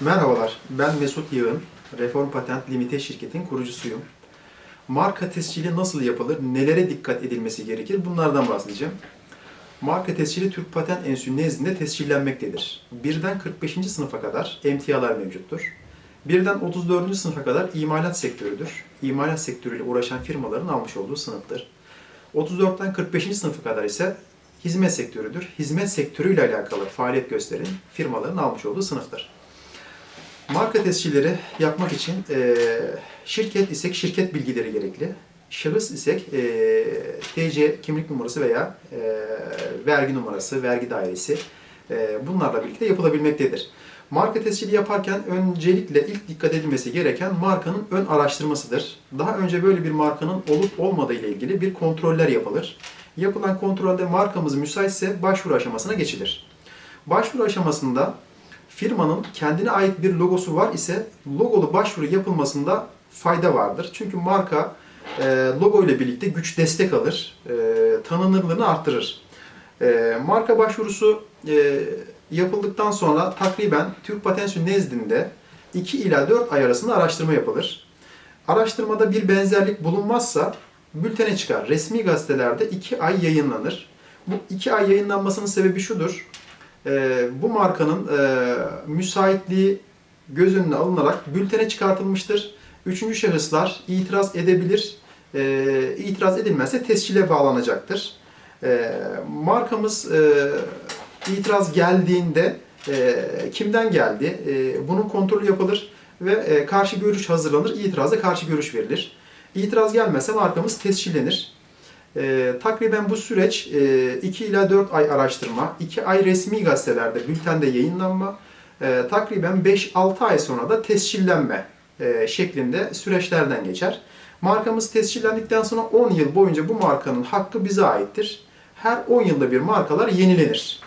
Merhabalar, ben Mesut Yığın. Reform Patent Limite şirketin kurucusuyum. Marka tescili nasıl yapılır, nelere dikkat edilmesi gerekir bunlardan bahsedeceğim. Marka tescili Türk Patent Enstitüsü nezdinde tescillenmektedir. Birden 45. sınıfa kadar emtialar mevcuttur. Birden 34. sınıfa kadar imalat sektörüdür. İmalat sektörüyle uğraşan firmaların almış olduğu sınıftır. 34'ten 45. sınıfa kadar ise hizmet sektörüdür. Hizmet sektörüyle alakalı faaliyet gösteren firmaların almış olduğu sınıftır. Marka tescilleri yapmak için e, şirket isek şirket bilgileri gerekli. Şahıs isek e, TC kimlik numarası veya e, vergi numarası, vergi dairesi e, bunlarla birlikte yapılabilmektedir. Marka tescili yaparken öncelikle ilk dikkat edilmesi gereken markanın ön araştırmasıdır. Daha önce böyle bir markanın olup olmadığı ile ilgili bir kontroller yapılır. Yapılan kontrolde markamız müsaitse başvuru aşamasına geçilir. Başvuru aşamasında firmanın kendine ait bir logosu var ise logolu başvuru yapılmasında fayda vardır. Çünkü marka e, logo ile birlikte güç destek alır, e, tanınırlığını arttırır. E, marka başvurusu yapıldıktan sonra takriben Türk Patent Sünnü nezdinde 2 ila 4 ay arasında araştırma yapılır. Araştırmada bir benzerlik bulunmazsa bültene çıkar. Resmi gazetelerde 2 ay yayınlanır. Bu 2 ay yayınlanmasının sebebi şudur. Ee, bu markanın e, müsaitliği göz önüne alınarak bültene çıkartılmıştır. Üçüncü şahıslar itiraz edebilir. Ee, itiraz edilmezse tescile bağlanacaktır. Ee, markamız e, itiraz geldiğinde e, kimden geldi? E, bunun kontrolü yapılır ve e, karşı görüş hazırlanır. İtiraza karşı görüş verilir. İtiraz gelmezse markamız tescillenir. E, takriben bu süreç e, 2 ila 4 ay araştırma, 2 ay resmi gazetelerde, bültende yayınlanma, e, takriben 5-6 ay sonra da tescillenme e, şeklinde süreçlerden geçer. Markamız tescillendikten sonra 10 yıl boyunca bu markanın hakkı bize aittir. Her 10 yılda bir markalar yenilenir.